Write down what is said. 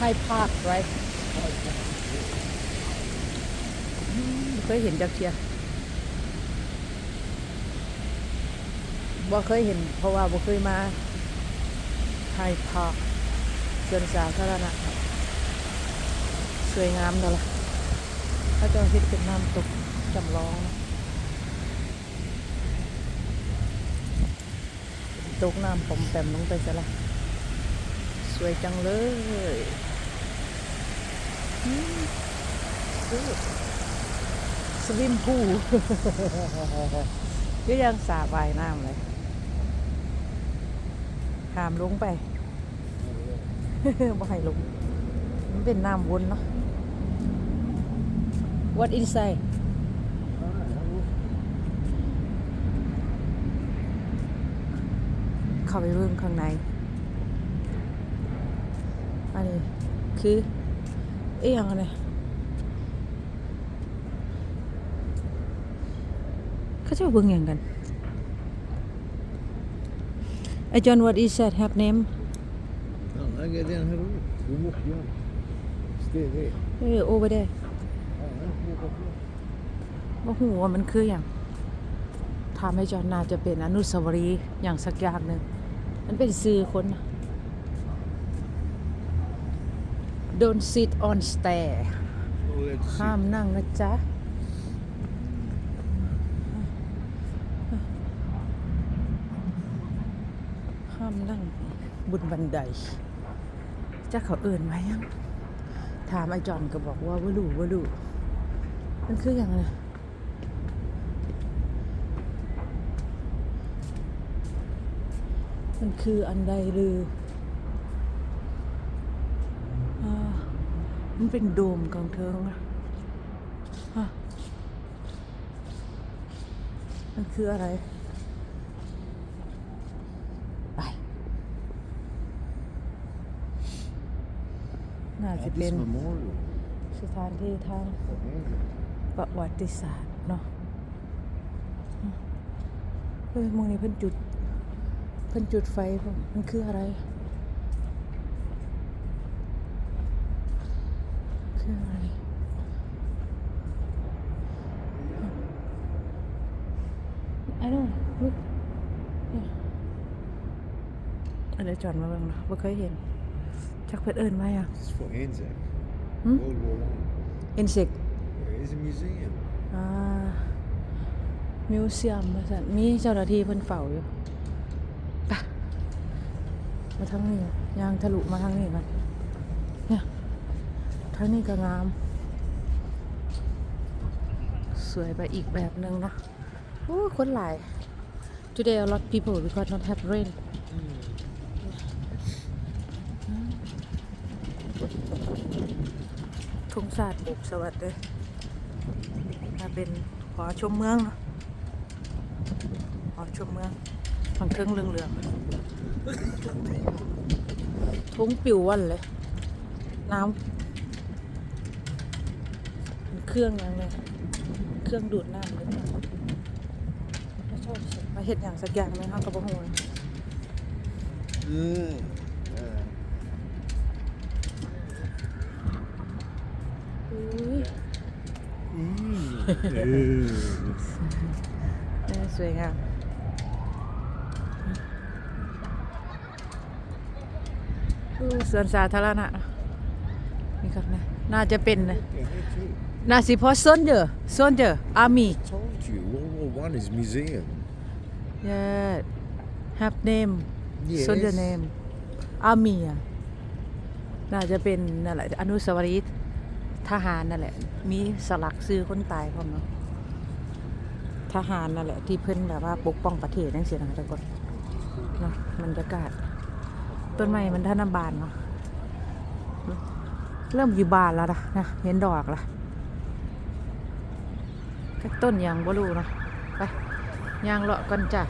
High Park right บ่เคยเห็นจักเทียบ่เคยเห็น เพราะว่าบ่เคยมา High Park สวนสาธารณะสวยงามเด้อล่ะเขาจะเฮ็ดเป็นน้ำตกจำลอง ตกน้ำปอมแปมลงไปซะละสวยจังเลย สวิมพูก็ยังสาบายน้ำเลยหามลงไปบ่ให้ลง มันเป็นน้ำวนเนาะ What inside เข้าไปเบิ่งข้างใน อันนี้คือ เอียงอะไรเขาจะเบิ่งอย่างกัน ไอจอน what is that have name No, I get down here. We walk down. Stay there. เออ over there Oh, no, walk up here. ว่าหูว่ามันคืออย่างทำให้จอนน่าจะเป็นอนุสาวรีย์อย่างสักอย่างหนึ่งมันเป็นซื้อคนนะ Don't sit on stair Oh, that's ห้ามนั่งนะจ๊ะ ห้ามนั่งบนบันไดจะเขาเอื่นไว้ยัง ถามไอ้จอนก็บอกว่าว่ารู้ว่ารู้มันคืออย่างไรมันคืออันใดหรืออ่า มันเป็นโดมกลางเทิงอะฮะมันคืออะไร ไป น่า At จะ this เป็น memorial. สถานที่ทาง for Andrew. ประวัติศาสตร์เนาะเฮ้ยมองนี่เพิ่นจุด เพิ่นจุดไฟผมมันคืออะไร คืออะไร I don't look เนี่ยอันเดี๋ยวจอดมาเบิ่งเนาะบ่เคยเห็น จักเพิ่นเอิ้นว่าหยัง It's for Anzac. Hmm? World War One. เอ็นเซ็ก Yeah, it's a museum. อ่า มิวเซียมว่าซั่นมีเจ้าหน้าที่เพิ่นเฝ้าอยู่ไปมาทางนี้ย่างทะลุมาทางนี้มันเนี่ย ทางนี้ก็งาม สวยไปอีกแบบหนึ่งเนาะโอ้คนหลาย Today a lot people because not have rain ทุ่งศาสตร์บุกสวัสดิ์เลยมาเป็นหอชมเมืองเนาะหอชมเมืองฝั่งเครื่องเรืองเรืองทุ่งปิววันเลย น้ำ เครื่องย่างเลยเครื่องดูดน้ำเลยแล้วชอบมาเห็ดอย่างสักอย่างไหมคะกระบอกหัว Mm. Yeah. อุ้ย Mm. เออสวยงามสวนสาธารณะเนอะนี่ครับนะ น่าจะเป็นนะ Yeah, here too. น่าสิเพราะโซนเดอร์โซนเดอร์อาร์มี่ Told you, World War One is museum. yeah have name Yes. โซนเดอร์ name อาร์มี่อะน่าจะเป็นนั่นแหละอนุสาวรีย์ทหารนั่นแหละ มีสลักซื้อคนตายพร้อมเนาะทหารนั่นแหละที่เพิ่นแบบว่าปกป้องประเทศนั่นสินะทุกคนเนาะบรรยากาศ ต้นไม้มันท่านำบานเนาะเริ่มอยู่บานแล้วนะนะเห็นดอกละก็ ต้นยางบ่รูเนาะไปยางเลาะกันจ้ะ